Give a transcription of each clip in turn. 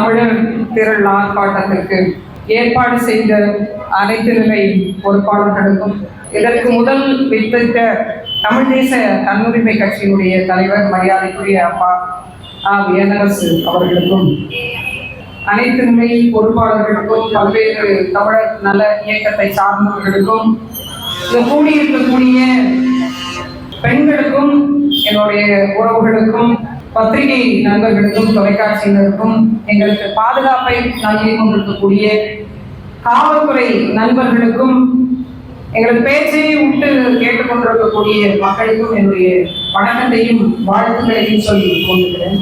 தமிழர் திரள் ஆர்ப்பாட்டத்திற்கு ஏற்பாடு செய்த அனைத்து நிலை பொறுப்பாளர்களுக்கும் இதற்கு முதல் வித்திட்ட தமிழ் தேச தன்னுரிமை கட்சியினுடைய தலைவர் மரியாதைக்குரிய அப்பா ஆ. வியனரசு அவர்களுக்கும் அனைத்து நிலை பொறுப்பாளர்களுக்கும் பல்வேறு தமிழர் நல இயக்கத்தை சார்ந்தவர்களுக்கும் இந்த கூடியிருக்கக்கூடிய பெண்களுக்கும் என்னுடைய உறவுகளுக்கும் பத்திரிகை நண்பர்களுக்கும் தொலைக்காட்சியினருக்கும் எங்களுக்கு பாதுகாப்பை நல்கி கொண்டிருக்கக்கூடிய காவல்துறை நண்பர்களுக்கும் எங்களது பேச்சையை விட்டு கேட்டுக்கொண்டிருக்கக்கூடிய மக்களுக்கும் என்னுடைய வணக்கத்தையும் வாழ்த்துக்களையும் சொல்லி கொண்டிருக்கிறேன்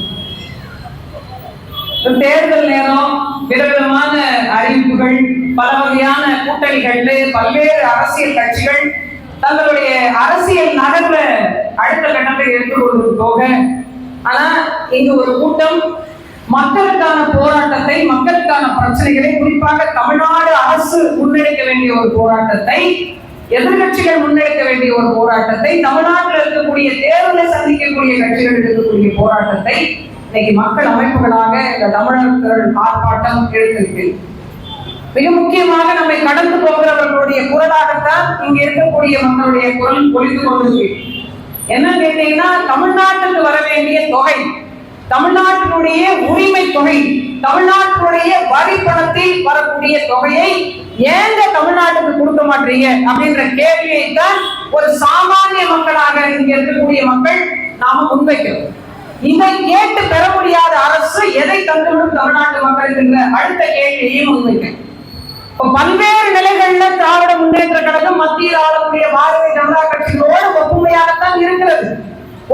தேர்தல் நேரம் விதவிதமான அறிவிப்புகள் பல வகையான கூட்டணிகள் பல்வேறு அரசியல் கட்சிகள் தங்களுடைய அரசியல் நகர்ல அடுத்த கட்டத்தை எடுத்துக்கொண்டு போக ஆனா இங்கு ஒரு கூட்டம் மக்களுக்கான போராட்டத்தை மக்களுக்கான பிரச்சனைகளை குறிப்பாக தமிழ்நாடு அரசு முன்னெடுக்க வேண்டிய ஒரு போராட்டத்தை எதிர்கட்சிகள் முன்னெடுக்க வேண்டிய ஒரு போராட்டத்தை தமிழ்நாட்டில் இருக்கக்கூடிய தேர்தலை சந்திக்கக்கூடிய கட்சிகள் இருக்கக்கூடிய போராட்டத்தை இன்னைக்கு மக்கள் அமைப்புகளாக இந்த தமிழர்கள் ஆர்ப்பாட்டம் எழுந்திருக்கு மிக முக்கியமாக நம்மை கடந்து போகிறவர்களுடைய குரலாகத்தான் இங்க இருக்கக்கூடிய மக்களுடைய குரல் பொழிந்து கொண்டிருக்கு. என்ன கேட்டீங்கன்னா தமிழ்நாட்டுக்கு வர வேண்டிய தொகை தமிழ்நாட்டினுடைய உரிமை தொகை தமிழ்நாட்டினுடைய வரி பணத்தில் வரக்கூடிய தொகையை ஏங்க தமிழ்நாட்டுக்கு கொடுக்க மாட்டீங்க அப்படின்ற கேள்வியை தான் ஒரு சாமானிய மக்களாக இங்க இருக்கக்கூடிய மக்கள் நாம முன்வைக்கிறோம். இதை கேட்டு பெற முடியாத அரசு எதை தந்துவிடும் தமிழ்நாட்டு மக்கள் என்ற அடுத்த கேள்வியையும் முன்வைக்கிறேன். பல்வேறு நிலைகள்ல திராவிட முன்னேற்ற கழகம் மத்தியில் ஆளக்கூடிய பாரதிய ஜனதா கட்சியோடு ஒப்புமையாகத்தான் இருக்கிறது.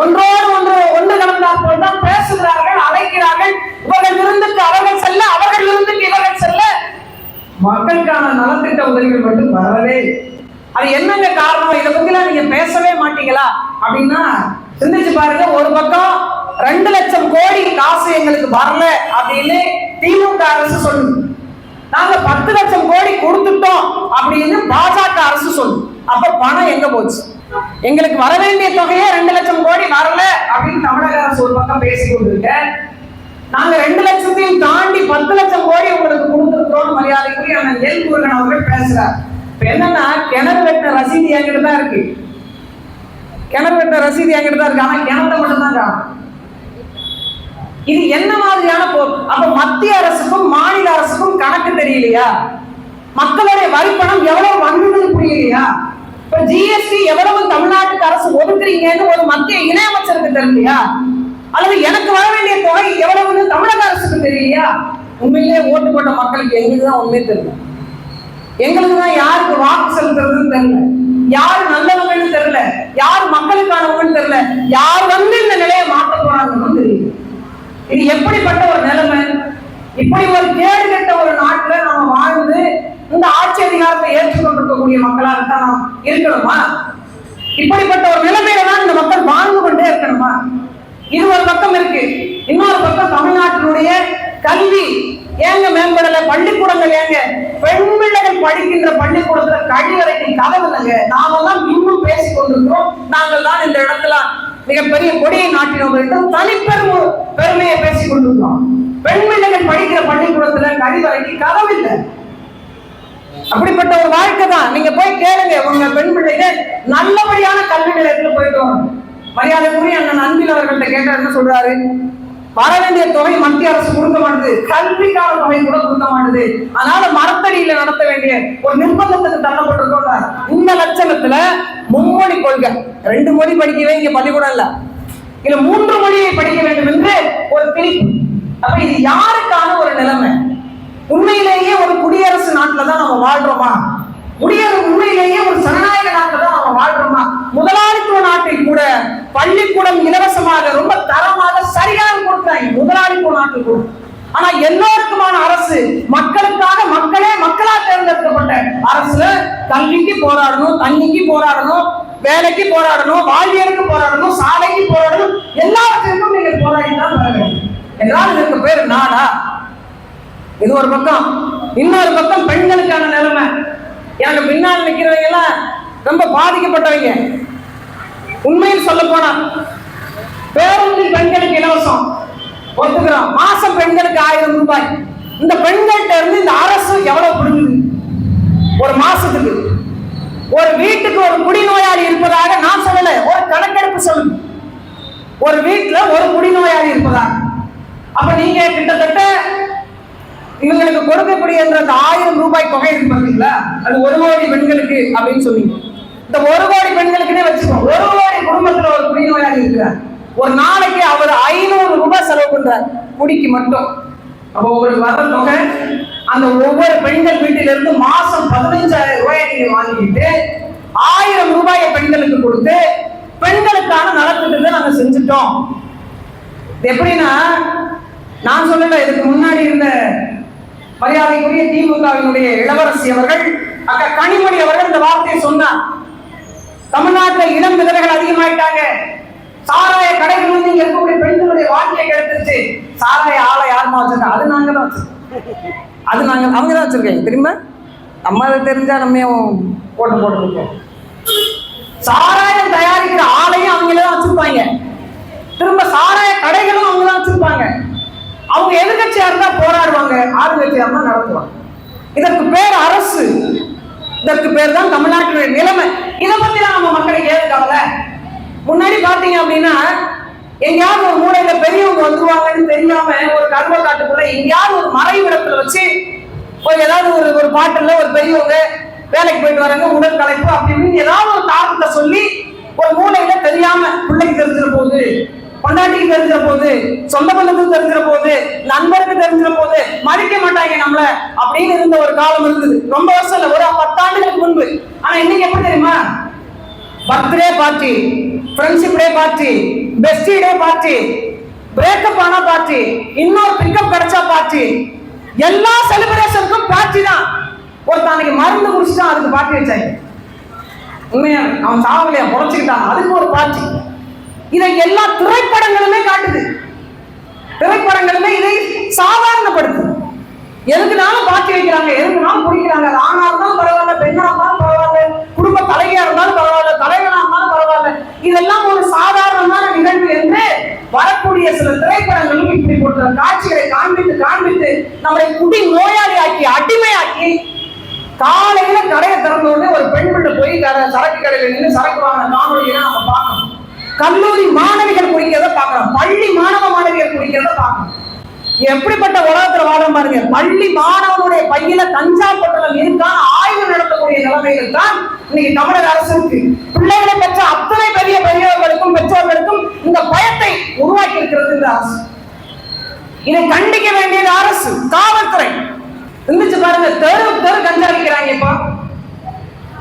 ஒன்றோடு ஒன்று ஒன்று கலந்தால் போல் தான் பேசுகிறார்கள் அழைக்கிறார்கள். இவர்கள் விருந்துக்கு அவர்கள் செல்ல அவர்கள் விருந்துக்கு இவர்கள் செல்ல மக்களுக்கான நலத்திட்ட உதவிகள் மட்டும் வரவே அது என்னங்க காரணம்? இதை பத்திலாம் நீங்க பேசவே மாட்டீங்களா? அப்படின்னா சிந்திச்சு பாருங்க ஒரு பக்கம் ரெண்டு லட்சம் கோடி காசு எங்களுக்கு வரல அப்படின்னு திமுக அரசு சொல்லுங்க நாங்க பத்து லட்சம் கோடி கொடுத்துட்டோம் அப்படின்னு பாஜக அரசு சொல்லுது. அப்ப பணம் எங்க போச்சு? எங்களுக்கு வர வேண்டிய தொகையே ரெண்டு லட்சம் கோடி வரல அப்படின்னு தமிழக அரசு ஒரு பக்கம் பேசி கொண்டிருக்க. நாங்க ரெண்டு லட்சத்தையும் தாண்டி பத்து லட்சம் கோடி உங்களுக்கு கொடுத்துருக்கோம் மரியாதைக்குரிய அண்ணன் எல் முருகன் அவர்கள் பேசுறார். என்னன்னா கிணறு வெட்ட ரசீது என்கிட்ட தான் இருக்கு. கிணறு வெட்ட ரசீது என்கிட்ட தான் இருக்கு. ஆனா கிணத்தை மட்டும் தான் காணும். இது என்ன மாதிரியான போர்? அப்ப மத்திய அரசுக்கும் மாநில அரசுக்கும் கணக்கு தெரியலையா? மக்களுடைய வரிப்பணம் எவ்வளவு வந்ததுன்னு புரியலையா? இப்ப ஜிஎஸ்டி எவ்வளவு தமிழ்நாட்டுக்கு அரசு ஒதுக்குறீங்கன்னு ஒரு மத்திய இணையமைச்சருக்கு தெரியலையா? அல்லது எனக்கு வர வேண்டிய தொகை எவ்வளவுன்னு தமிழக அரசுக்கு தெரியலையா? உண்மையிலேயே ஓட்டு போட்ட மக்களுக்கு எங்களுக்கு தான் உண்மையே தெரியும். எங்களுக்கு தான் யாருக்கு வாக்கு செலுத்துறதுன்னு தெரியல யார் நல்லவங்கன்னு தெரியல யார் மக்களுக்கானவங்கன்னு தெரியல யார் வந்து இந்த நிலையை மாற்ற போறாங்கன்னு தெரியல இது எப்படிப்பட்ட ஒரு நிலைமை இப்படி ஒரு கேடு கெட்ட ஒரு நாட்டுல நாம வாழ்ந்து இந்த ஆட்சி அதிகாரத்தை ஏற்றுக்கொண்டிருக்கக்கூடிய மக்களாகத்தான் நாம் இருக்கணுமா? இப்படிப்பட்ட ஒரு நிலைமையில தான் இந்த மக்கள் வாழ்ந்து கொண்டே இருக்கணுமா? இது ஒரு பக்கம் இருக்கு. இன்னொரு பக்கம் தமிழ்நாட்டினுடைய கல்வி ஏங்க மேம்படல? பள்ளிக்கூடங்கள் ஏங்க? பெண் பிள்ளைகள் படிக்கின்ற பள்ளிக்கூடத்துல கழிவறைக்கு கதவு இல்லைங்க. நாமெல்லாம் இன்னும் பேசிக் கொண்டிருக்கிறோம். நாங்கள் தான் இந்த இடத்துல மிகப்பெரிய கொடியை நாட்டினோம் என்று தனிப்பெரும் பெருமையை பேசிக் கொண்டிருக்கிறோம். பெண் பிள்ளைகள் படிக்கிற பள்ளிக்கூடத்துல கழிவறைக்கு கதவு இல்லை. அப்படிப்பட்ட ஒரு வாழ்க்கை தான். நீங்க போய் கேளுங்க உங்க பெண் பிள்ளைகள் நல்லபடியான கல்வி நிலையத்துல போயிட்டு வரணும். மரியாதைக்குரிய அண்ணன் அன்பில் அவர்கள்ட்ட கேட்டா என்ன சொல்றாரு? வர வேண்டிய தொகை மத்திய அரசு கொடுக்க மாட்டுது கல்விக்கான தொகை கூட கொடுக்க மாட்டுது அதனால மரத்தடியில நடத்த வேண்டிய ஒரு நிர்பந்தத்துக்கு தள்ளப்பட்டிருக்கோம் இந்த லட்சணத்துல மும்மொழி கொள்கை. ரெண்டு மொழி படிக்கவே இங்க பள்ளிக்கூடம் இல்ல. இல்ல மூன்று மொழியை படிக்க வேண்டும் என்று ஒரு பிரிப்பு அப்ப இது யாருக்கான ஒரு நிலைமை? உண்மையிலேயே ஒரு குடியரசு நாட்டில் தான் நம்ம வாழ்றோமா? குடியரசு உண்மையிலேயே ஒரு ஜனநாயக நாட்டில் தான் நம்ம வாழ்றோமா? முதலாளித்துவ நாட்டில் கூட பள்ளிக்கூடம் இலவசமாக ரொம்ப தரமாக சரியாக கொடுக்குறாங்க. முதலாளித்துவ நாட்டில் கூட. ஆனா எல்லோருக்குமான அரசு மக்களுக்காக மக்களே மக்களா தேர்ந்தெடுக்கப்பட்ட அரசு கல்விக்கு போராடணும் தண்ணிக்கு போராடணும் வேலைக்கு போராடணும் வாழ்வியலுக்கு போராடணும் சாலைக்கு போராடணும் எல்லாத்துக்கும் நீங்கள் போராடி தான் வர வேண்டும். என்றால் இதற்கு பேர் நாடா இது ஒரு பக்கம். இன்னொரு பக்கம் பெண்களுக்கான நிலைமை. எனக்கு பின்னால் நிற்கிறவங்க எல்லாம் ரொம்ப பாதிக்கப்பட்டவங்க. உண்மையில் சொல்ல போனா பேருந்தில் பெண்களுக்கு இலவசம் ஒத்துக்கிறோம் மாசம் பெண்களுக்கு ஆயிரம் ரூபாய். இந்த பெண்கள்கிட்ட இருந்து இந்த அரசு எவ்வளவு பிடுங்குது ஒரு மாசத்துக்கு. ஒரு வீட்டுக்கு ஒரு குடிநோயாளி இருப்பதாக நான் சொல்லல ஒரு கணக்கெடுப்பு சொல்லுங்க ஒரு வீட்டுல ஒரு குடிநோயாளி இருப்பதாக. அப்ப நீங்க கிட்டத்தட்ட இவங்களுக்கு கொடுக்கக்கூடிய அந்த ஆயிரம் ரூபாய் தொகை இருக்கு பாத்தீங்களா? அது ஒரு கோடி பெண்களுக்கு அப்படின்னு சொன்னீங்க. இந்த ஒரு கோடி பெண்களுக்குன்னே வச்சுக்கோ ஒரு கோடி குடும்பத்துல ஒரு குடிநோயாளி இருக்கிறார் ஒரு நாளைக்கு அவர் ஐநூறு ரூபாய் செலவு பண்றார். குடிக்கு மட்டும். அப்போ உங்களுக்கு வர தொகை அந்த ஒவ்வொரு பெண்கள் வீட்டில இருந்து மாசம் பதினஞ்சாயிரம் ரூபாயை நீங்க வாங்கிட்டு ஆயிரம் ரூபாயை பெண்களுக்கு கொடுத்து பெண்களுக்கான நலத்திட்டத்தை நாங்க செஞ்சுட்டோம். எப்படின்னா நான் சொல்லல இதுக்கு முன்னாடி இருந்த மரியாதைக்குரிய திமுகவினுடைய இளவரசி அவர்கள் அக்கா கனிமொழி அவர்கள் இந்த வார்த்தையை சொன்னார். தமிழ்நாட்டில் இளம் விதவைகள் அதிகமாயிட்டாங்க. சாராய கடைகள் வந்து இங்க இருக்கக்கூடிய பெண்களுடைய வாழ்க்கையை கெடுத்துருச்சு. சாராய ஆளை யாருமா வச்சிருக்கா அது நாங்க தான் அது நாங்க அவங்க தான் வச்சிருக்கேன் திரும்ப நம்ம அதை தெரிஞ்சா நம்ம போட்டு போட்டுருக்கோம்? சாராயம் தயாரிக்கிற ஆலையும் அவங்களே தான் வச்சிருப்பாங்க. திரும்ப சாராய கடைகளும் அவங்க தான் வச்சிருப்பாங்க. அவங்க எதிர்கட்சியா இருந்தா போராடுவாங்க ஆளுங்கட்சியா இருந்தா நடத்துவாங்க. இதற்கு பேர் அரசு. இதற்கு பேர் தான் தமிழ்நாட்டினுடைய நிலைமை. இதை பத்தி தான் நம்ம மக்களுக்கு ஏது முன்னாடி பாத்தீங்க அப்படின்னா எங்கேயாவது ஒரு மூலையில பெரியவங்க வந்துருவாங்கன்னு தெரியாம ஒரு கருவ காட்டுக்குள்ள எங்கேயாவது ஒரு மறைவிடத்துல வச்சு ஒரு ஏதாவது ஒரு ஒரு பாட்டுல ஒரு பெரியவங்க வேலைக்கு போயிட்டு வராங்க உடல் கலைப்பு அப்படின்னு ஏதாவது ஒரு காரணத்தை சொல்லி ஒரு மூலையில தெரியாம பிள்ளைக்கு தெரிஞ்சிட போகுது. பொண்டாட்டிக்கு தெரிஞ்சிட போது சொந்த பந்தத்துக்கு தெரிஞ்சிட போது நண்பருக்கு தெரிஞ்சிட போது மதிக்க மாட்டாங்க நம்மள அப்படின்னு இருந்த ஒரு காலம் இருந்தது. ரொம்ப வருஷம் இல்ல ஒரு பத்தாண்டுகளுக்கு முன்பு. ஆனா இன்னைக்கு எப்படி தெரியுமா? Birthday party friendship day party bestie day party breakup ஆனா பார்ட்டி இன்னொரு பிக்கப் கிடைச்சா பார்ட்டி எல்லா செலிப்ரேஷனுக்கும் பார்ட்டி தான். ஒருத்தன் மருந்து குடிச்சிட்டான் அதுக்கு பார்ட்டி வச்சாங்க. உண்மையா அவன் சாவலையா பொழைச்சுக்கிட்டான். அதுக்கு ஒரு பார்ட்டி இதை எல்லா திரைப்படங்களுமே காட்டுது. திரைப்படங்களுமே இதை சாதாரணப்படுது எதுக்குனாலும் பாக்கி வைக்கிறாங்க எதுக்குனாலும் குடிக்கிறாங்க. அது ஆணா இருந்தாலும் பரவாயில்ல பெண்ணா இருந்தாலும் பரவாயில்ல குடும்ப தலைவியா இருந்தாலும் பரவாயில்ல தலைவனா இருந்தாலும் பரவாயில்ல. இதெல்லாம் ஒரு சாதாரணமான நிகழ்வு என்று வரக்கூடிய சில திரைப்படங்களும் இப்படி போன்ற காட்சிகளை காண்பித்து காண்பித்து நம்மளை குடி நோயாளியாக்கி அடிமையாக்கி காலையில கடையை திறந்த உடனே ஒரு பெண் பிள்ளை போய் சரக்கு கடையில நின்று சரக்கு வாங்கின காணொலியை கல்லூரி மாணவிகள் குடிக்கிறத பார்க்கணும். பள்ளி மாணவ மாணவிகள் குடிக்கிறத பார்க்கணும். எப்படிப்பட்ட உலகத்துல வாழ பாருங்க பள்ளி மாணவனுடைய பையில கஞ்சா பட்டலம் இருக்கான் ஆய்வு நடத்தக்கூடிய நிலைமைகள் தான் இன்னைக்கு தமிழக அரசு பிள்ளைகளை பெற்ற அத்தனை பெரிய பெரியவர்களுக்கும் பெற்றோர்களுக்கும் இந்த பயத்தை உருவாக்கி இருக்கிறது இந்த அரசு. இதை கண்டிக்க வேண்டியது அரசு காவல்துறை. இருந்துச்சு பாருங்க தெரு தெரு கஞ்சா விற்கிறாங்க இப்போ.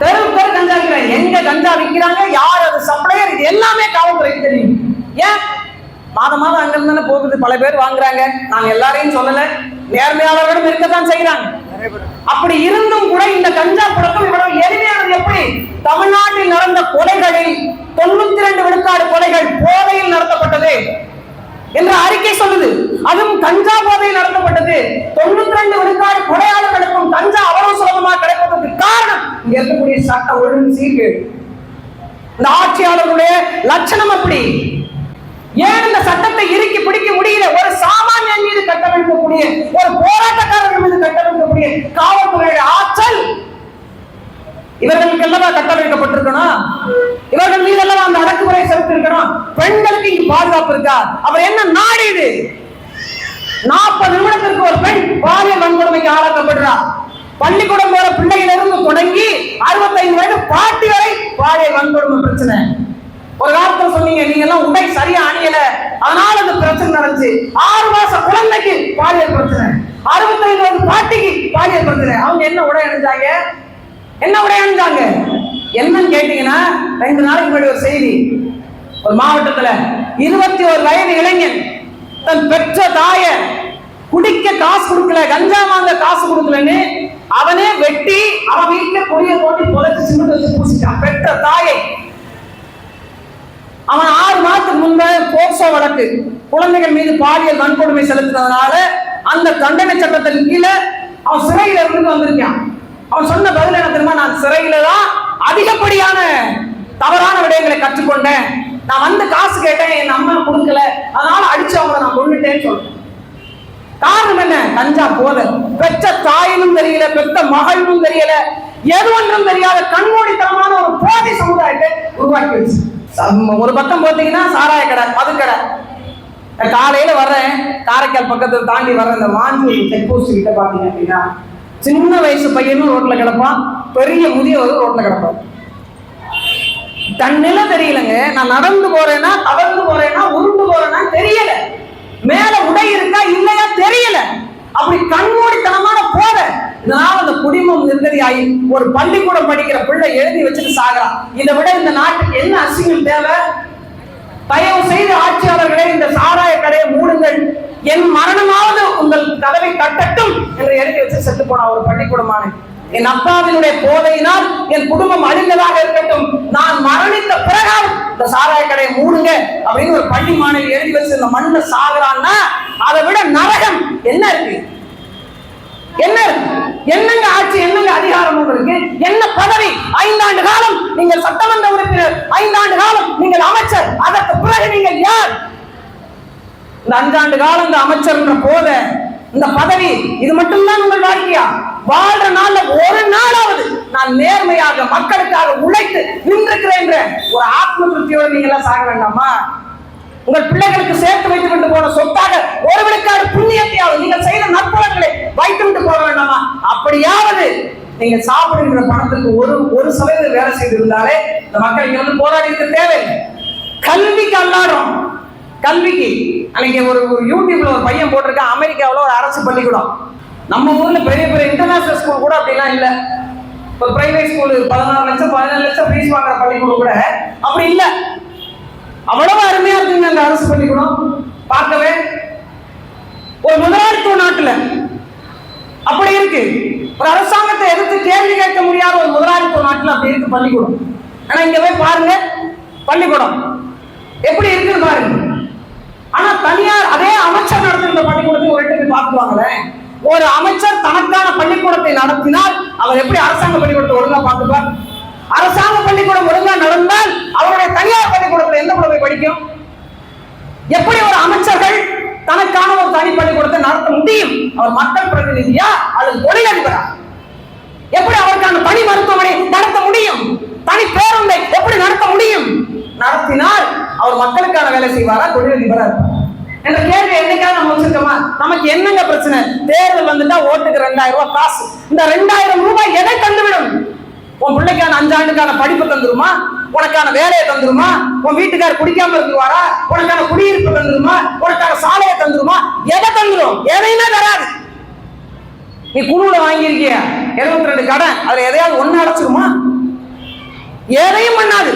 தெரு தெரு கஞ்சா விற்கிறாங்க எங்க கஞ்சா விற்கிறாங்க யார் அது சப்ளை இது எல்லாமே காவல்துறைக்கு தெரியும். ஏன்? மாதம் மாதம் அங்க இருந்து தானே போகுது. பல பேர் வாங்குறாங்க. நாங்க எல்லாரையும் சொல்லல. நேர்மையாளர்களும் இருக்கத்தான் செய்யறாங்க அப்படி இருந்தும் கூட இந்த கஞ்சா புழக்கம் இவ்வளவு எளிமையானது எப்படி? தமிழ்நாட்டில் நடந்த கொலைகளில் தொண்ணூத்தி ரெண்டு விழுக்காடு கொலைகள் போதையில் நடத்தப்பட்டது என்ற அறிக்கை சொல்லுது. அதுவும் கஞ்சா போதையில் நடத்தப்பட்டது. தொண்ணூத்தி ரெண்டு விழுக்காடு கொலையாளர்களுக்கும் கஞ்சா அவ்வளவு சுலபமாக கிடைப்பதற்கு காரணம் இங்க இருக்கக்கூடிய சட்ட ஒழுங்கு சீர்கேடு. இந்த ஆட்சியாளர்களுடைய லட்சணம் அப்படி. ஏன் இந்த சட்டத்தை இறுக்கி பிடிக்க முடியல? ஒரு சாமானியன் மீது கட்டமைக்கக்கூடிய ஒரு போராட்டக்காரர்கள் மீது கட்டமைக்கக்கூடிய காவல்துறையுடைய ஆற்றல் இவர்களுக்கு எல்லாம் கட்டமைக்கப்பட்டிருக்கணும்? இவர்கள் மீது எல்லாம் அந்த அடக்குமுறை செலுத்திருக்கணும் பெண்களுக்கு இங்கு பாதுகாப்பு இருக்கா? அவர் என்ன நாடு இது? நாற்பது நிமிடத்திற்கு ஒரு பெண் பாலியல் வன்கொடுமைக்கு ஆளாக்கப்படுறா. பள்ளிக்கூடம் போற பிள்ளையிலிருந்து தொடங்கி அறுபத்தைந்து வயது பாட்டி வரை பாலியல் வன்கொடுமை பிரச்சனை. ஒரு காலத்துல சொன்னீங்க நீங்க எல்லாம் உடை சரியா அணியல. அதனால அந்த பிரச்சனை நடந்துச்சு. ஆறு மாச குழந்தைக்கு பாலியல் பிரச்சனை. அறுபத்தைந்து வயது பாட்டிக்கு பாலியல் பிரச்சனை. அவங்க என்ன உடை அணிஞ்சாங்க? என்ன உடை அணிஞ்சாங்க? என்னன்னு கேட்டீங்கன்னா ரெண்டு நாளைக்கு முன்னாடி ஒரு செய்தி. ஒரு மாவட்டத்துல இருபத்தி ஒரு வயது இளைஞன் தன் பெற்ற தாய குடிக்க காசு கொடுக்கல கஞ்சா வாங்க காசு கொடுக்கலன்னு அவனே வெட்டி அவன் வீட்டுல குடிய தோட்டி புதைச்சு சிமெண்ட் வச்சு பூசிட்டான். பெற்ற தாயை. அவன் ஆறு மாதத்துக்கு முன்பே போக்சோ வழக்கு. குழந்தைகள் மீது பாலியல் வன்கொடுமை செலுத்தினதுனால அந்த தண்டனை சட்டத்தின் கீழே அவன் சிறையில இருந்து வந்திருக்கான். அவன் சொன்ன பதில் என்ன தெரியுமா? நான் சிறையில தான் அதிகப்படியான தவறான விடயங்களை கற்றுக்கொண்டேன். நான் வந்து காசு கேட்டேன் என் அம்மா கொடுக்கல அதனால அடிச்சு அவங்களை நான் கொண்டுட்டேன்னு சொல்றேன். காரணம் என்ன? கஞ்சா போத பெற்ற தாயினும் தெரியல பெற்ற மகளும் தெரியல. எது ஒன்றும் தெரியாத கண்மூடித்தனமான ஒரு போதை சமுதாயத்தை உருவாக்கி வச்சு. சம்- ஒரு பக்கம் பார்த்தீங்கன்னா சாராய கடை மது கடை. நான் காலையில வர்றேன். காரைக்கால் பக்கத்தில் தாண்டி வர்ற இந்த வாஞ்சூர் செக் போஸ்ட் கிட்ட பாத்தீங்க அப்படின்னா சின்ன வயசு பையனும் ரோட்ல கிடப்பான். பெரிய முதியவரும் ரோட்ல கிடப்பான். தன்னில தெரியலங்க. நான் நடந்து போறேன்னா தவழ்ந்து போறேன்னா உருண்டு போறேன்னா தெரியல. மேல உடை இருக்கா இல்லையா தெரியல. அப்படி கண்மூடித்தனமான போத. இதனால அந்த குடிமம் நிர்கதியாகி ஒரு பள்ளிக்கூடம் படிக்கிற பிள்ளை எழுதி வச்சுட்டு சாகிறான் இதை விட இந்த நாட்டுக்கு என்ன அசிங்கம் தேவை? தயவு செய்து ஆட்சியாளர்களே இந்த சாராய கடையை மூடுங்கள். என் மரணமாவது உங்கள் கதவை கட்டட்டும் என்று எழுதி வச்சு செத்து போனா ஒரு பள்ளிக்கூடமான. என் அப்பாவினுடைய போதையினால் என் குடும்பம் அழிந்ததாக இருக்கட்டும். நான் மரணித்த பிறகால் இந்த சாராய கடையை மூடுங்க அப்படின்னு ஒரு பள்ளி மாணவி எழுதி வச்சு இந்த மண்ணை சாகுறான்னா அதை விட நரகம். என்ன இருக்கு? என்ன என்னங்க ஆட்சி? என்னங்க அதிகாரம் உங்களுக்கு என்ன பதவி? ஐந்தாண்டு காலம் நீங்கள் சட்டமன்ற உறுப்பினர் ஐந்தாண்டு காலம் நீங்கள் அமைச்சர் அதற்கு பிறகு நீங்கள் யார்? இந்த அஞ்சாண்டு காலம் இந்த அமைச்சர் போத இந்த பதவி இது மட்டும்தான் உங்கள் வாழ்க்கையா? வாழ்ற நாள்ல ஒரு நாளாவது நான் நேர்மையாக மக்களுக்காக உழைத்து நின்றிருக்கிறேன் ஒரு ஆத்ம திருப்தியோட நீங்க எல்லாம் சாக வேண்டாமா? உங்கள் பிள்ளைகளுக்கு சேர்த்து வைத்து கொண்டு போன சொத்தாக ஒரு விழுக்காடு புண்ணியத்தையாவது நீங்கள் செய்த நற்பலன்களை வைத்து விட்டு போக வேண்டாமா? அப்படியாவது நீங்க சாப்பிடுகிற பணத்துக்கு ஒரு ஒரு சதவீதம் வேலை செய்திருந்தாலே இந்த மக்கள் இங்க வந்து போராடிக்க தேவை கல்விக்கு அல்லாடும். கல்விக்கு அன்னைக்கு ஒரு ஒரு யூடியூப்ல ஒரு பையன் போட்டிருக்கான் அமெரிக்காவில் ஒரு அரசு பள்ளிக்கூடம். நம்ம ஊர்ல பெரிய பெரிய இன்டர்நேஷனல் ஸ்கூல் கூட அப்படிலாம் இல்ல. இப்போ பிரைவேட் ஸ்கூல் பதினாறு லட்சம் பதினேழு லட்சம் ஃபீஸ் வாங்குற பள்ளிக்கூடம் கூட அப்படி இல்ல. அவ்வளவு அருமையா இருக்குங்க அந்த அரசு பள்ளிக்கூடம். பார்க்கவே. ஒரு முதலாளித்துவ நாட்டுல அப்படி இருக்கு. ஒரு அரசாங்கத்தை எதிர்த்து கேள்வி கேட்க முடியாத ஒரு முதலாளித்துவ நாட்டுல அப்படி இருக்கு பள்ளிக்கூடம். ஆனா இங்க போய் பாருங்க பள்ளிக்கூடம் எப்படி இருக்குன்னு பாருங்க. ஆனா தனியார் அதே அமைச்சர் நடத்துகிற பள்ளிக்கூடத்தை ஒரு இடத்துக்கு பார்த்துவாங்களேன் ஒரு அமைச்சர் தனக்கான பள்ளிக்கூடத்தை நடத்தினால் அவர் எப்படி அரசாங்க பள்ளிக்கூடத்தை ஒழுங்கா பார்த்துப்பார்? அரசாங்க பள்ளிக்கூடம் ஒழுங்கா நடந்தால் அவருடைய தனியார் பள்ளிக்கூடத்தில் எந்த குழந்தை படிக்கும்? எப்படி ஒரு அமைச்சர்கள் தனக்கான ஒரு தனி பள்ளிக்கூடத்தை நடத்த முடியும்? அவர் மக்கள் பிரதிநிதியா அல்லது தொழிலதிபரா? எப்படி அவருக்கான தனி மருத்துவமனை நடத்த முடியும்? தனி பேருந்தை எப்படி நடத்த முடியும்? நடத்தினால் அவர் மக்களுக்கான வேலை செய்வாரா? தொழிலதிபரா இருப்பார்? என்ற கேள்வி என்னைக்காக நம்ம வச்சிருக்கோமா? நமக்கு என்னங்க பிரச்சனை? தேர்தல் வந்துட்டா ஓட்டுக்கு ரெண்டாயிரம் ரூபாய் காசு. இந்த ரெண்டாயிரம் ரூபாய் எதை தந்துவிடும்? உன் பிள்ளைக்கான அஞ்சாண்டுக்கான படிப்பு தந்துருமா? உனக்கான வேலையை தந்துருமா? உன் வீட்டுக்காரர் குடிக்காம இருந்துருவாரா? உனக்கான குடியிருப்பு தந்துருமா? உனக்கான சாலையை தந்துருமா? எதை தந்துரும்? எதையுமே தராது. நீ குழுவுல வாங்கியிருக்கிய? எழுபத்தி ரெண்டு கடன். அதுல எதையாவது ஒண்ணு அடைச்சிருமா? எதையும் பண்ணாது.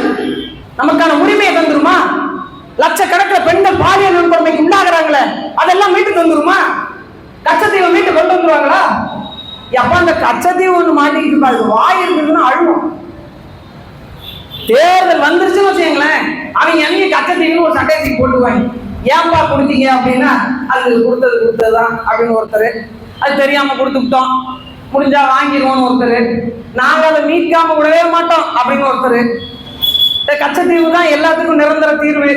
நமக்கான உரிமையை தந்துருமா? லட்சக்கணக்கில் பெண்கள் பாலியல் வன்கொடுமைக்கு உண்டாகிறாங்களே அதெல்லாம் மீட்டு தந்துருமா கச்சத்தீவை மீட்டு கொண்டு வந்துருவாங்களா? எப்ப அந்த கச்சத்தீவு ஒண்ணு மாட்டிக்கிட்டு பாரு வாய் இருக்குதுன்னு அழுவோம் தேர்தல் வந்துருச்சுன்னு வச்சுங்களேன் அவங்க என்னையும் கச்சத்தீவுன்னு ஒரு சட்டையத்துக்கு போட்டுவாங்க ஏன்பா கொடுத்தீங்க அப்படின்னா அது கொடுத்தது கொடுத்ததுதான் அப்படின்னு ஒருத்தர். அது தெரியாம கொடுத்துக்கிட்டோம். முடிஞ்சா வாங்கிடுவோம்னு ஒருத்தர். நாங்க அதை மீட்காம விடவே மாட்டோம் அப்படின்னு ஒருத்தர். இந்த கச்சத்தீவு தான் எல்லாத்துக்கும் நிரந்தர தீர்வு.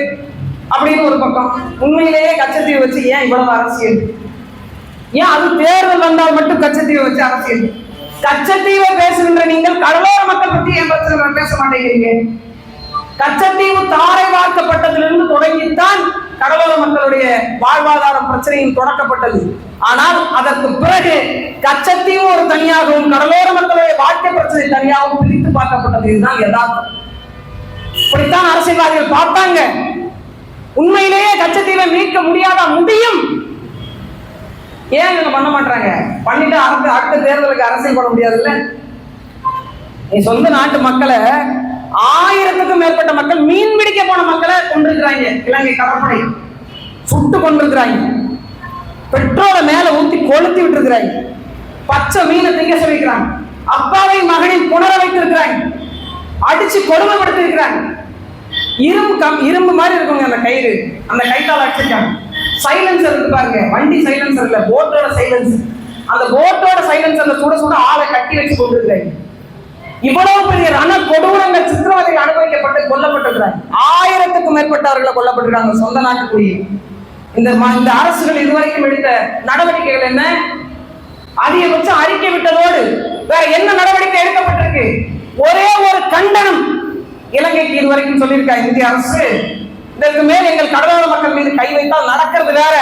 அப்படின்னு ஒரு பக்கம். உண்மையிலேயே கச்சத்தீவு வச்சு ஏன் இவ்வளவு அரசியல்? ஏன் அது தேர்தல் வந்தால் மட்டும் கச்சத்தீவை வச்சு அரசியல்? கச்சத்தீவை பேசுகின்ற நீங்கள் கடலோர மக்கள் பற்றி என் பிரச்சனை பேச மாட்டேங்கிறீங்க? கச்சத்தீவு தாரை வார்க்கப்பட்டதிலிருந்து தொடங்கித்தான் கடலோர மக்களுடைய வாழ்வாதார பிரச்சனையும் தொடக்கப்பட்டது. ஆனால் அதற்கு பிறகு கச்சத்தீவு ஒரு தனியாகவும் கடலோர மக்களுடைய வாழ்க்கை பிரச்சனை தனியாகவும் பிரித்து பார்க்கப்பட்டது. இதுதான் யதார்த்தம். இப்படித்தான் அரசியல்வாதிகள் பார்த்தாங்க. உண்மையிலேயே கச்சத்தீவை மீட்க முடியாத முடியும்? ஏன் இவங்க பண்ண மாட்டாங்க பண்ணிட்டு அடுத்த அடுத்த தேர்தலுக்கு அரசியல் பண்ண முடியாதுல்ல? நீ சொந்த நாட்டு மக்களை ஆயிரத்துக்கும் மேற்பட்ட மக்கள் மீன் பிடிக்க போன மக்களை கொண்டிருக்கிறாங்க இலங்கை கடற்படை. சுட்டு கொண்டிருக்கிறாங்க பெட்ரோலை மேல ஊத்தி கொளுத்தி விட்டுருக்கிறாங்க. பச்சை மீனை திங்க சொல்லிக்கிறாங்க. அப்பாவை மகனின் புணர வைத்திருக்கிறாங்க. அடிச்சு கொடுமைப்படுத்திருக்கிறாங்க இரும்பு கம் இரும்பு மாதிரி இருக்குங்க அந்த கயிறு. அந்த கைத்தால அடிச்சிருக்காங்க சைலன்சர் இருக்கு பாருங்க. வண்டி சைலன்சர் இல்ல போட்டோட சைலன்சர் அந்த போட்டோட சைலன்சர்ல சுட சுட ஆளை கட்டி வச்சு கொண்டிருக்கிறாங்க. இவ்வளவு பெரிய ரண கொடூரங்கள் சித்திரவதை அனுபவிக்கப்பட்டு கொல்லப்பட்டிருக்கிறாங்க. ஆயிரத்துக்கும் மேற்பட்டவர்களை கொல்லப்பட்டிருக்காங்க சொந்த நாட்டுக்குரிய இந்த ம- இந்த அரசுகள் இதுவரைக்கும் எடுத்த நடவடிக்கைகள் என்ன? அதிகபட்சம் அறிக்கை விட்டதோடு வேற என்ன நடவடிக்கை எடுக்கப்பட்டிருக்கு? ஒரே ஒரு கண்டனம். இலங்கைக்கு இதுவரைக்கும் சொல்லியிருக்கா இந்திய அரசு? இதற்கு மேல் எங்கள் கடலோர மக்கள் மீது கை வைத்தால் நடக்கிறது வேற.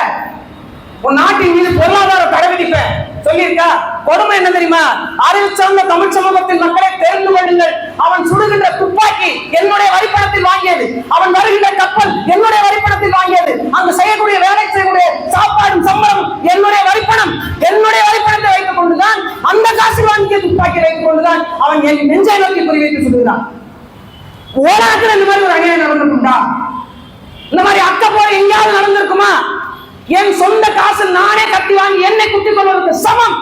உன் நாட்டின் மீது பொருளாதார தடை விதிப்பேன் சொல்லியிருக்கா? கொடுமை என்ன தெரியுமா? அறிவு சார்ந்த தமிழ் சமூகத்தின் மக்களை தேர்ந்து கொள்ளுங்கள். அவன் சுடுகின்ற துப்பாக்கி என்னுடைய வரிப்பணத்தில் வாங்கியது. அவன் வருகின்ற கப்பல் என்னுடைய வரிப்பணத்தில் வாங்கியது. அங்கு செய்யக்கூடிய வேலை செய்யக்கூடிய சாப்பாடும் சம்பளம் என்னுடைய வரிப்பணம். என்னுடைய வரிப்பணத்தை வைத்துக் கொண்டுதான் அந்த காசில் வாங்கிய துப்பாக்கி வைத்துக் கொண்டுதான் அவன் என் நெஞ்சை நோக்கி குறிவைத்து சுடுகிறான் ஓராக்கில் இந்த மாதிரி ஒரு அநியாயம் நடந்திருக்கும்டா. இந்த மாதிரி அக்க போல எங்கேயாவது நடந்திருக்குமா? என் சொந்த காசு நானே கட்டி வாங்கி என்னை குத்திக் கொள்வதற்கு சமம்.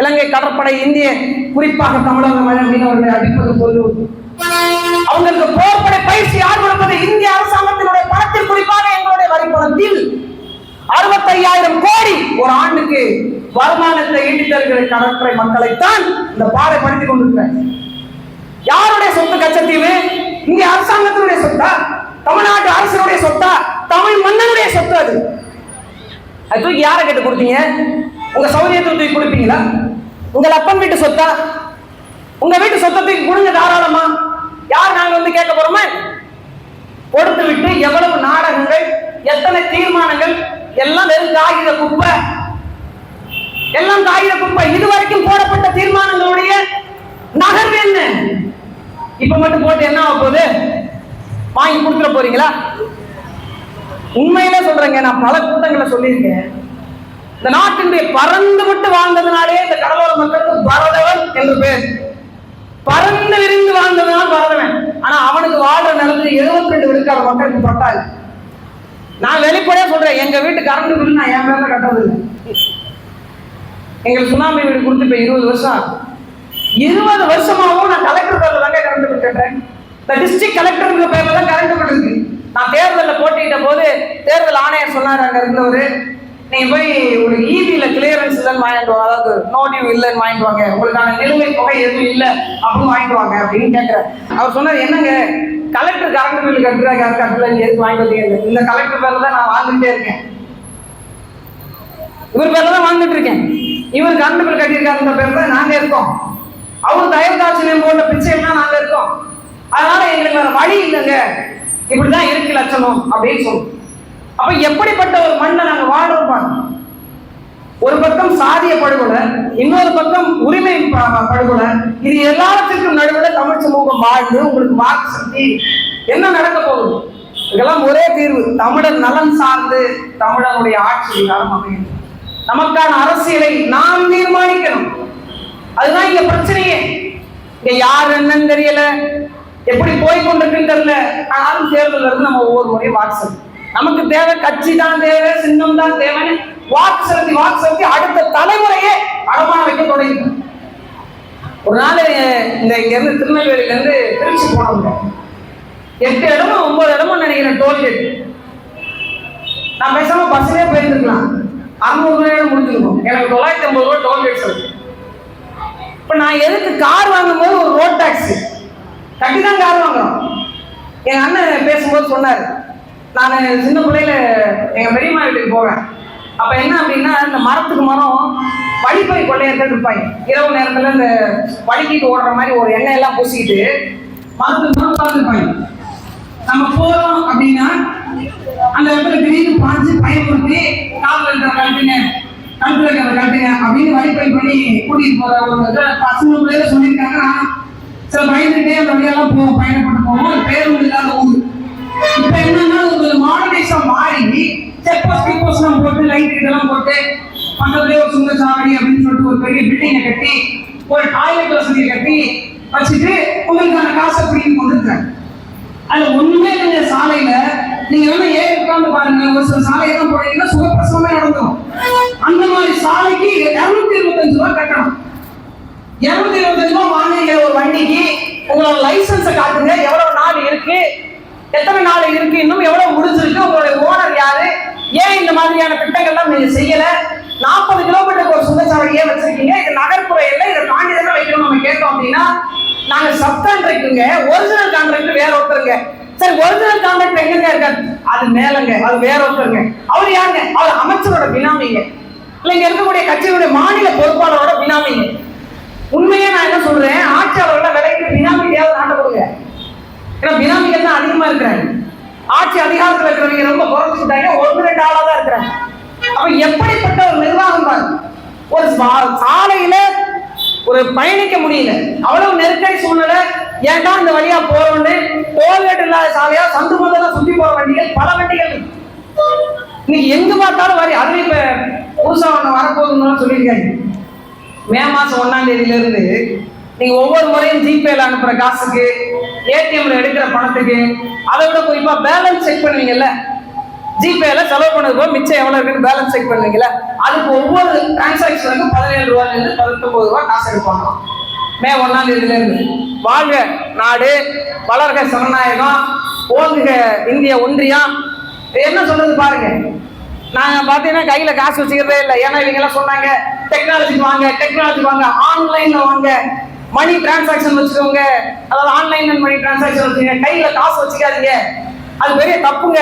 இலங்கை கடற்படை இந்திய குறிப்பாக தமிழக மழை மீனவர்களை அடிப்பது கொள்ளுவது அவங்களுக்கு போர்ப்படை பயிற்சி யார் கொடுப்பது இந்திய அரசாங்கத்தினுடைய பணத்தில் குறிப்பாக எங்களுடைய வரி பணத்தில் அறுபத்தையாயிரம் கோடி ஒரு ஆண்டுக்கு வருமானத்தை ஈட்டி தருகிற கடற்படை மக்களைத்தான் இந்த பாடை படித்துக் கொண்டிருக்கிறேன். யாருடைய சொத்து கச்சத்தீவு? இங்க அரசாங்கத்தினுடைய சொத்தா? தமிழ்நாட்டு அரசினுடைய சொத்தா? தமிழ் மன்னனுடைய சொத்து அது. அது தூக்கி யாரை கேட்டு கொடுத்தீங்க? உங்க சௌரியத்தை தூக்கி கொடுப்பீங்களா? உங்க அப்பன் வீட்டு சொத்தா? உங்க வீட்டு சொத்தை தூக்கி கொடுங்க தாராளமா. யார் நாங்க வந்து கேட்க போறோமா? கொடுத்து விட்டு எவ்வளவு நாடகங்கள் எத்தனை தீர்மானங்கள் எல்லாம் வெறும் காகித குப்பை. எல்லாம் காகித குப்பை. இதுவரைக்கும் போடப்பட்ட தீர்மானங்களுடைய நகர்வு என்ன? இப்ப மட்டும் போட்டு என்ன ஆக போகுது? வாங்கி கொடுத்துட போறீங்களா? உண்மையிலே சொல்றேங்க நான் பல கூட்டங்களை சொல்லியிருக்கேன். இந்த நாட்டினுடைய பறந்து விட்டு வாழ்ந்ததுனாலே இந்த கடலோர மக்களுக்கு பரதவன் என்று பேர். பறந்து விரிந்து வாழ்ந்ததுனால் பரதவன். ஆனா அவனுக்கு வாழ்ற நிலத்துல எழுபத்தி ரெண்டு விழுக்காடு மக்களுக்கு பட்டாது நான் வெளிப்படையா சொல்றேன் எங்க வீட்டு கரண்ட் பில் நான் என் மேல கட்டுறது எங்களுக்கு சுனாமி வீடு கொடுத்து இப்ப இருபது வருஷம் இருபது வருஷமாகவும் நான் கலெக்டர் பேர்ல தாங்க கரண்ட் பில் கட்டுறேன் இந்த டிஸ்ட்ரிக்ட் கலெக்டருங்கிற பேர்ல தான் கரண்ட் பில் இருக்கு நான் தேர்தலில் போட்டியிட்ட போது தேர்தல் ஆணையர் சொன்னார் அங்க இருந்தவர் நீங்க போய் ஒரு இபியில கிளியரன்ஸ் இல்லைன்னு வாங்கிட்டு வாங்க அதாவது நோ டியூ இல்லைன்னு வாங்கிட்டு வாங்க. உங்களுக்கான நிலுவை தொகை எதுவும் இல்லை அப்படின்னு வாங்கிட்டு வாங்க அப்படின்னு கேட்கிறேன் அவர் சொன்னார் என்னங்க? கலெக்டர் கரண்ட் பில் கட்டுறாங்க. யாரும் கட்டல நீ எதுக்கு வாங்கிட்டு வந்தீங்க? இந்த கலெக்டர் பேர்ல தான் நான் வாழ்ந்துட்டே இருக்கேன். இவர் பேர்ல தான் வாழ்ந்துட்டு இருக்கேன். இவர் கரண்ட் பில் கட்டியிருக்காருன்ற பேர்ல நாங்க இருக்கோம். அவர் தயவு தாட்சியம் போட்ட பிச்சைன்னா நாங்க இருக்கோம். அதனால எங்களுக்கு வேற வழி இல்லைங்க. இப்படிதான் இருக்கு லட்சணம் அப்படின்னு சொல்லுவோம் அப்ப எப்படிப்பட்ட ஒரு மண்ணை நாங்க வாழ்றோம் பாருங்க. ஒரு பக்கம் சாதிய படுகொலை இன்னொரு பக்கம் உரிமை படுகொலை. இது எல்லாத்துக்கும் நடுவில் தமிழ் சமூகம் வாழ்ந்து உங்களுக்கு வாக்கு சக்தி. என்ன நடக்க போகுது? இதெல்லாம் ஒரே தீர்வு. தமிழர் நலன் சார்ந்து தமிழனுடைய ஆட்சி அதிகாரம் அமையும் நமக்கான அரசியலை நாம் தீர்மானிக்கணும். அதுதான் இங்க பிரச்சனையே. இங்க யார் என்னன்னு தெரியல. எப்படி போய் கொண்டிருக்குன்னு தெரியல. ஆனாலும் தேர்தல் இருந்து நம்ம ஒவ்வொரு முறையும் வாக்கு செலுத்தணும். நமக்கு தேவை கட்சி தான் தேவை சின்னம் தான் தேவைன்னு வாக்கு செலுத்தி வாக்கு செலுத்தி அடுத்த தலைமுறையே அடமான வைக்க தொடங்கி ஒரு நாள் இந்த இங்கேருந்து திருநெல்வேலியிலேருந்து திருநெல்வேலியில இருந்து திருச்சி போனோங்க எட்டு இடமும் ஒன்பது இடமும் நினைக்கிறேன் டோல்கேட் நான் பேசாம பஸ்ஸிலே போயிருந்துக்கலாம் அறுநூறு ரூபாய் முடிஞ்சிருக்கும். எனக்கு தொள்ளாயிரத்தி ஐம்பது ரூபா டோல்கேட் செலுத்து இப்போ நான் எதுக்கு கார் வாங்கும்போது ஒரு ரோட் டாக்ஸி கட்டி தான் கார் வாங்குறோம். எங்கள் அண்ணன் பேசும்போது சொன்னார் நான் சின்ன பிள்ளையில எங்கள் பெரியம்மா வீட்டுக்கு போவேன். அப்போ என்ன அப்படின்னா இந்த மரத்துக்கு மரம் வழிப்பை கொள்ளையர்கள் இருப்பாங்க. இரவு நேரத்தில் இந்த வழுக்கிட்டு ஓடுற மாதிரி ஒரு எண்ணெய் எல்லாம் பூசிக்கிட்டு மரத்துக்கு மரம் உட்கார்ந்துருப்பாங்க நம்ம போகிறோம் அப்படின்னா அந்த இடத்துல திடீர்னு பாஞ்சு பயமுறுத்தி காலில் இருக்கிற கழுத்துல இருக்கிற கழுத்துங்க அப்படின்னு வழிப்பை பண்ணி கூட்டிட்டு போற ஒரு இதை சொல்லியிருக்காங்க. சில பயந்துட்டே அந்த வழியெல்லாம் போவோம் பயணப்பட்டு போவோம். பேருந்து இல்லாத ஊர். இப்ப என்னன்னா ஒரு மாடர்னைஸா மாறி செக் போஸ்ட் எல்லாம் போட்டு லைட் இதெல்லாம் போட்டு பக்கத்துலேயே ஒரு சுங்க சாவடி அப்படின்னு சொல்லிட்டு ஒரு பெரிய பில்டிங்கை கட்டி ஒரு டாய்லெட் வசதியை கட்டி வச்சுட்டு உங்களுக்கான காசை பிடிக்கும் கொண்டுருக்காங்க அதுல ஒண்ணுமே இல்லைங்க சாலையில நீங்க வேணா ஏறி உட்கார்ந்து பாருங்க. ஒரு சில சாலையெல்லாம் போனீங்கன்னா சுகப்பிரசவமே நடந்துரும் அந்த மாதிரி சாலைக்கு இருநூத்தி இருபத்தஞ்சு ரூபாய் கட்டணும். இருநூத்தி இருபத்தஞ்சு ரூபாய் வாங்குறீங்க ஒரு வண்டிக்கு. உங்களோட லைசன்ஸை காட்டுங்க. எவ்வளவு நாள் இருக்கு? எத்தனை நாள் இருக்கு? இன்னும் எவ்வளவு முடிஞ்சிருக்கு? உங்களுடைய ஓனர் யாரு? ஏன் இந்த மாதிரியான திட்டங்கள்லாம் நீங்க செய்யல? நாற்பது கிலோமீட்டருக்கு ஒரு சுங்கச்சாலை ஏன் வச்சிருக்கீங்க. இது நகர்ப்புற இல்லை இதை தாண்டி தானே வைக்கணும் நம்ம கேட்டோம் அப்படின்னா நாங்க சப் கான்ட்ராக்டுங்க ஒரிஜினல் கான்ட்ராக்ட் வேற ஒருத்தருங்க. சரி ஒரிஜினல் கான்ட்ராக்ட் எங்கங்க அது மேலங்க அது வேற ஒருத்தருங்க. அவர் யாருங்க? அவர் அமைச்சரோட பினாமிங்க. இல்ல இங்க இருக்கக்கூடிய கட்சியுடைய மாநில பொறுப்பாளரோட பினாமிங்க. உண்மையே நான் என்ன சொல்றேன்? ஆட்சியாளர்கள விலைக்கு பினாமிக்கையாவது நாட்ட கொடுங்க. ஏன்னா பினாமிகள் தான் அதிகமா இருக்கிறாங்க. ஆட்சி அதிகாரத்துல இருக்கிறவங்க ரொம்ப குறைஞ்சுட்டாங்க ஒன்று ரெண்டு ஆளா தான் இருக்கிறாங்க. அப்ப எப்படிப்பட்ட ஒரு நிர்வாகம் தான் ஒரு சா- சாலையில ஒரு பயணிக்க முடியல. அவ்வளவு நெருக்கடி சூழ்நிலை. ஏன்டா இந்த வழியா போறோம்னு? டோல்கேட் இல்லாத சாலையா? சந்து மந்தெல்லாம் சுத்தி போற வண்டிகள் பல வண்டிகள். இன்னைக்கு எங்க பார்த்தாலும் வரி அதுவும் இப்ப புதுசா ஒண்ணு வரப்போகுதுன்னு சொல்லியிருக்காங்க. மே மாசம் ஒன்னாம் தேதியில இருந்து நீங்க ஒவ்வொரு முறையும் ஜிபேல அனுப்புற காசுக்கு ஏடிஎம்ல எடுக்கிற பணத்துக்கு அதை விட குறிப்பா பேலன்ஸ் செக் பண்ணுவீங்கல்ல? ஜிபேல செலவு பண்ணது போக மிச்சம் எவ்வளவு இருக்குன்னு பேலன்ஸ் செக் பண்ணுவீங்களா அதுக்கு ஒவ்வொரு டிரான்சாக்ஷனுக்கும் பதினேழு ரூபாயில இருந்து பதினொன்பது ரூபாய் காசு எடுப்பாங்க. மே ஒன்னாம் தேதியில இருந்து வாழ்க நாடு வளர்க சனநாயகம் ஓங்குக இந்திய ஒன்றியம். என்ன சொல்றது பாருங்க. நாங்க பாத்தீங்கன்னா கையில காசு வச்சுக்கிறதே இல்லை. ஏன்னா இவங்க எல்லாம் சொன்னாங்க டெக்னாலஜி வாங்க டெக்னாலஜி வாங்க ஆன்லைன்ல வாங்க. மணி டிரான்சாக்ஷன் வச்சுக்கோங்க. அதாவது ஆன்லைன் மணி டிரான்சாக்ஷன் வச்சுக்கோங்க. கையில காசு வச்சுக்காதீங்க. அது பெரிய தப்புங்க.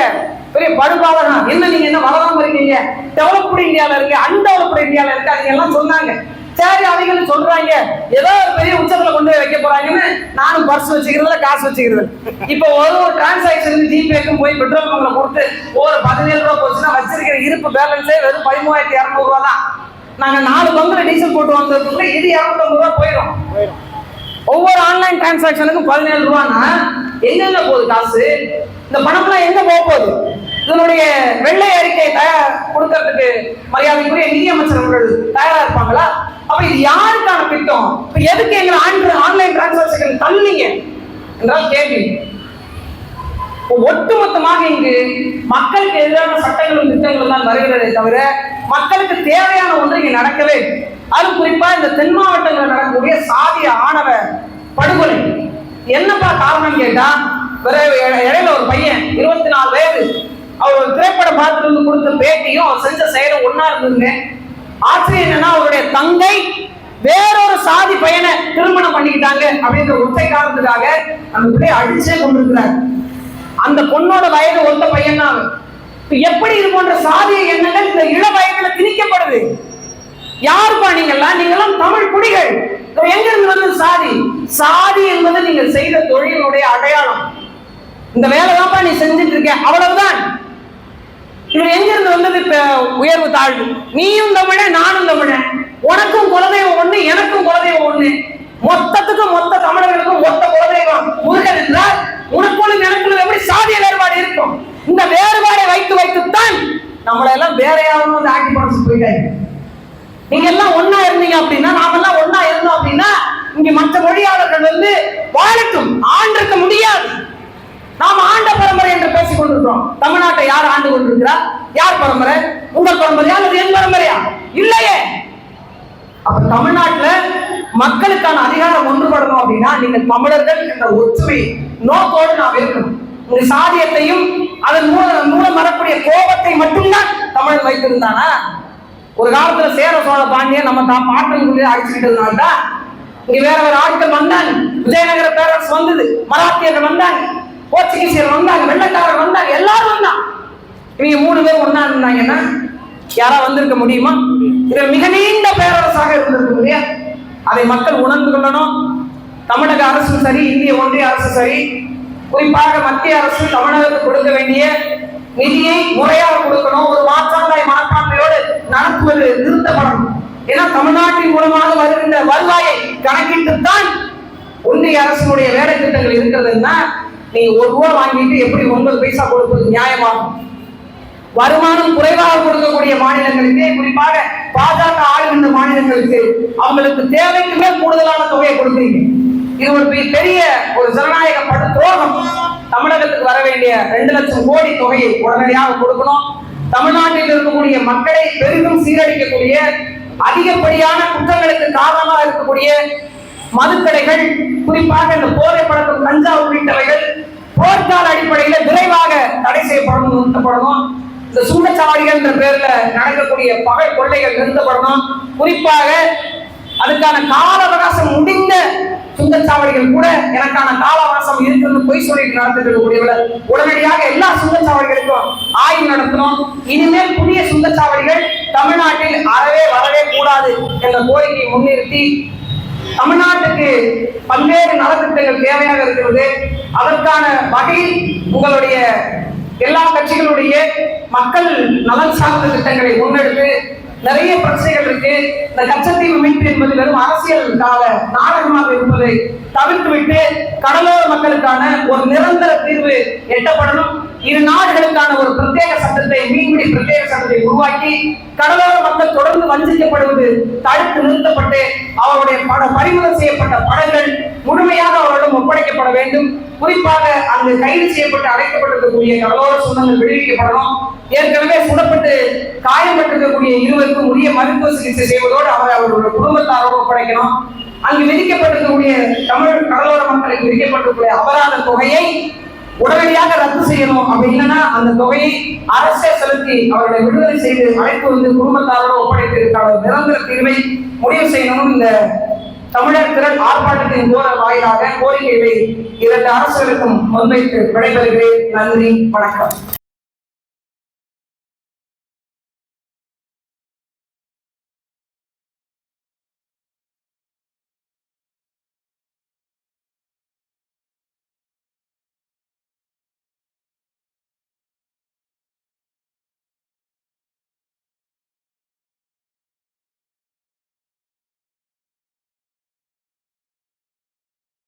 பெரிய படுபாதகம் என்ன நீங்க என்ன வளராம இருக்கீங்க? டெவலப்டு இந்தியால இருக்கு அன்டெவலப்டு இந்தியால இருக்கு அவங்க எல்லாம் சொன்னாங்க. சரி அவைகள் சொல்றாங்க. ஏதோ ஒரு பெரிய உச்சத்துல கொண்டு போய் வைக்க போறாங்கன்னு நானும் பர்ஸ் வச்சுக்கிறதுல காசு வச்சுக்கிறது இப்போ ஒரு ஒரு டிரான்சாக்ஷன் ஜிபேக்கும் போய் பெட்ரோல் பங்க்ல கொடுத்து ஒரு பதினேழு ரூபா போச்சுன்னா வச்சிருக்கிற இருப்பு பேலன்ஸே வெறும் பதிமூவாயிரத்தி இரநூறு ரூபா தான். நாங்க நாலு பங்குல டீசல் போட்டு வந்ததுக்குள்ள இது இரநூத்தம்பது ரூபா போயிடும் ஒவ்வொரு ஆன்லைன் டிரான்சாக்ஷனுக்கும் பதினேழு ரூபான்னா எங்கெங்க போகுது காசு? இந்த பணம்லாம் எங்க போக போகுது? இதனுடைய வெள்ளை அறிக்கை தயார் கொடுக்கறதுக்கு மரியாதைக்குரிய நிதியமைச்சர் அவர்கள் தயாரா இருப்பாங்களா? அப்ப இது யாருக்கான திட்டம்? இப்ப எதுக்கு எங்களை ஆன்லைன் டிரான்சாக்ஷன் தள்ளுனீங்க? என்றால் கேள்வி. ஒட்டுமொத்தமாக இங்கு மக்களுக்கு எதிரான சட்டங்களும் திட்டங்களும் தான் வருகிறதே தவிர மக்களுக்கு தேவையான ஒன்று இங்கே நடக்கவே அது குறிப்பா இந்த தென் மாவட்டங்களில் நடக்கக்கூடிய சாதிய ஆணவ படுகொலை. என்னப்பா காரணம் கேட்டா வேற இடையில ஒரு பையன் இருபத்தி நாலு வயது அவர் திரைப்படம் பார்த்துட்டு வந்து கொடுத்த பேட்டியும் அவர் செஞ்ச செயலும் ஒன்னா இருந்ததுங்க. ஆச்சரியம் என்னன்னா அவருடைய தங்கை வேறொரு சாதி பையனை திருமணம் பண்ணிக்கிட்டாங்க அப்படின்ற ஒற்றை காரணத்துக்காக அந்த பிள்ளைய அடிச்சே கொண்டிருக்கிறார். அந்த பொண்ணோட வயது ஒத்த பையன் தான் எப்படி இது போன்ற சாதிய எண்ணங்கள் இந்த இள வயதுல திணிக்கப்படுது? யாருப்பா நீங்கெல்லாம் நீங்கெல்லாம் தமிழ் குடிகள். எங்க இருந்து வந்து சாதி? சாதி என்பது நீங்கள் செய்த தொழிலுடைய அடையாளம். இந்த வேலை தான்ப்பா நீ செஞ்சுட்டு இருக்க. அவ்வளவுதான். இது எங்கிருந்து வந்தது இப்ப உயர்வு தாழ்வு? நீயும் தமிழன் நானும் தமிழன் உனக்கும் குலதெய்வம் ஒண்ணு எனக்கும் குலதெய்வம் ஒண்ணு. மொத்தத்துக்கும் மொத்த தமிழர்களுக்கும் மொத்த குலதெய்வம். முருகன் என்றால் உனக்குள்ளும் எனக்குள்ளும் எப்படி சாதிய வேறுபாடு இருக்கும்? இந்த வேறுபாடை வைத்து வைத்துத்தான் நம்மளை எல்லாம் வேற யாரும் வந்து ஆக்கி படைச்சு போயிட்டாங்க. நீங்க எல்லாம் ஒன்னா இருந்தீங்க அப்படின்னா நாம எல்லாம் ஒன்னா இருந்தோம் அப்படின்னா இங்க மற்ற மொழியாளர்கள் வந்து வாழட்டும். ஆண்டிருக்க முடியாது. நாம் ஆண்ட பரம்பரை என்று பேசிக் கொண்டிருக்கிறோம். தமிழ்நாட்டை யார் ஆண்டு கொண்டிருக்கிறார்? யார் பரம்பரை? உங்கள் பரம்பரையா அல்லது என் பரம்பரையா? இல்லையே. அப்ப தமிழ்நாட்டுல மக்களுக்கான அதிகாரம் ஒன்றுபடணும் அப்படின்னா நீங்கள் தமிழர்கள் என்ற ஒற்றுமை நோக்கோடு நாம் இருக்கணும். உங்கள் சாதியத்தையும் அதன் மூலம் மூலம் வரக்கூடிய கோபத்தை மட்டும்தான் தமிழன் வைத்திருந்தானா? ஒரு காலத்துல சேர சோழ பாண்டியன் நம்ம தான் பாட்டன் அடிச்சுக்கிட்டதுனால தான் இங்க வேற வேற ஆட்கள் வந்தாங்க. விஜயநகர பேரரசு வந்தது. மராத்தியர்கள் வந்தாங்க. போர்ச்சுகீசியர் வந்தாங்க வெள்ளக்காரர் வந்தாங்க எல்லாரும் வந்தாங்க இவங்க மூணு பேர் ஒன்னா இருந்தாங்கன்னா யாரா வந்திருக்க முடியுமா? இது மிக நீண்ட பேரரசாக இருந்திருக்கும் இல்லையா அதை மக்கள் உணர்ந்து கொள்ளணும். தமிழக அரசும் சரி இந்திய ஒன்றிய அரசு சரி. குறிப்பாக மத்திய அரசு தமிழகத்துக்கு கொடுக்க வேண்டிய நிதியை முறையாக கொடுக்கணும். ஒரு மாற்றாந்தாய் மனப்பான்மையோடு நடத்துவது நிறுத்தப்படணும். ஏன்னா தமிழ்நாட்டின் மூலமாக வருகின்ற வருவாயை கணக்கிட்டுத்தான் ஒன்றிய அரசினுடைய வேலை திட்டங்கள் இருக்கிறதுன்னா நீங்க ஒரு ரூபா வாங்கிட்டு எப்படி ஒன்பது பைசா கொடுப்பது நியாயமாகும்? வருமானம் குறைவாக கொடுக்கக்கூடிய மாநிலங்களுக்கு குறிப்பாக பாஜக ஆளுகின்ற மாநிலங்களுக்கு அவங்களுக்கு தேவைக்கு மேல் கூடுதலான தொகையை கொடுக்குறீங்க. இது ஒரு பெரிய ஒரு ஜனநாயக படு துரோகம் தமிழகத்துக்கு வர வேண்டிய ரெண்டு லட்சம் கோடி தொகையை உடனடியாக கொடுக்கணும். தமிழ்நாட்டில் இருக்கக்கூடிய மக்களை பெரிதும் சீரழிக்கக்கூடிய அதிகப்படியான குற்றங்களுக்கு காரணமாக இருக்கக்கூடிய மதுக்கடைகள் குறிப்பாக இந்த போதை பழக்கம் கஞ்சா உள்ளிட்டவைகள் போர்க்கால அடிப்படையில விரைவாக தடை செய்யப்படணும் நிறுத்தப்படணும். இந்த சூடச்சாவடிகள் என்ற பேர்ல நடக்கக்கூடிய பகை கொள்ளைகள் நிறுத்தப்படணும். குறிப்பாக அதுக்கான கால அவகாசம் முடிந்த சுங்கச்சாவடிகள் கூட எனக்கான கால அவகாசம் இருக்குன்னு பொய் சொல்லிட்டு நடந்துட்டு இருக்கக்கூடியவர்கள் உடனடியாக எல்லா சுங்கச்சாவடிகளுக்கும் ஆய்வு நடத்தணும். இனிமேல் புதிய சுங்கச்சாவடிகள் தமிழ்நாட்டில் அறவே வரவே கூடாது என்ற கோரிக்கையை முன்னிறுத்தி தமிழ்நாட்டுக்கு பல்வேறு நலத்திட்டங்கள் தேவையாக இருக்கிறது. அதற்கான வகை உங்களுடைய எல்லா கட்சிகளுடைய மக்கள் நலன் சார்ந்த திட்டங்களை முன்னெடுத்து நிறைய பிரச்சனைகள் இருக்கு. இந்த கச்சத்தீவு மீட்பு என்பது வெறும் அரசியல் கால நாடகமாக இருப்பதை தவிர்த்துவிட்டு கடலோர மக்களுக்கான ஒரு நிரந்தர தீர்வு எட்டப்படணும். இரு நாடுகளுக்கான ஒரு பிரத்யேக சட்டத்தை மீன்பிடி பிரத்யேக சட்டத்தை உருவாக்கி கடலோர மக்கள் தொடர்ந்து வஞ்சிக்கப்படுவது தடுத்து நிறுத்தப்பட்டு அவருடைய பட பறிமுதல் செய்யப்பட்ட படங்கள் முழுமையாக அவர்களிடம் ஒப்படைக்கப்பட வேண்டும். குறிப்பாக அங்கு கைது செய்யப்பட்டு அடைக்கப்பட்டிருக்கக்கூடிய கடலோர சொந்தங்கள் விடுவிக்கப்படணும். ஏற்கனவே சுடப்பட்டு காயப்பட்டிருக்கக்கூடிய இருவருக்கும் உரிய மருத்துவ சிகிச்சை செய்வதோடு அவர் அவருடைய குடும்பத்தாரோடு ஒப்படைக்கணும். அங்கு விதிக்கப்பட்டிருக்கக்கூடிய தமிழ் கடலோர மக்களுக்கு விதிக்கப்பட்டிருக்கக்கூடிய அபராத தொகையை உடனடியாக ரத்து செய்யணும் அப்படி இல்லைன்னா அந்த தொகையை அரசே செலுத்தி அவர்களை விடுதலை செய்து அழைத்து வந்து குடும்பத்தாரோடு ஒப்படைத்திருக்கான நிரந்தர தீர்வை முடிவு செய்யணும் இந்த தமிழர் திறன் ஆர்ப்பாட்டத்தின் போற வாயிலாக கோரிக்கைகளை இரண்டு அரசுகளுக்கும் முன்வைத்து விடைபெறுகிறேன். நன்றி வணக்கம்.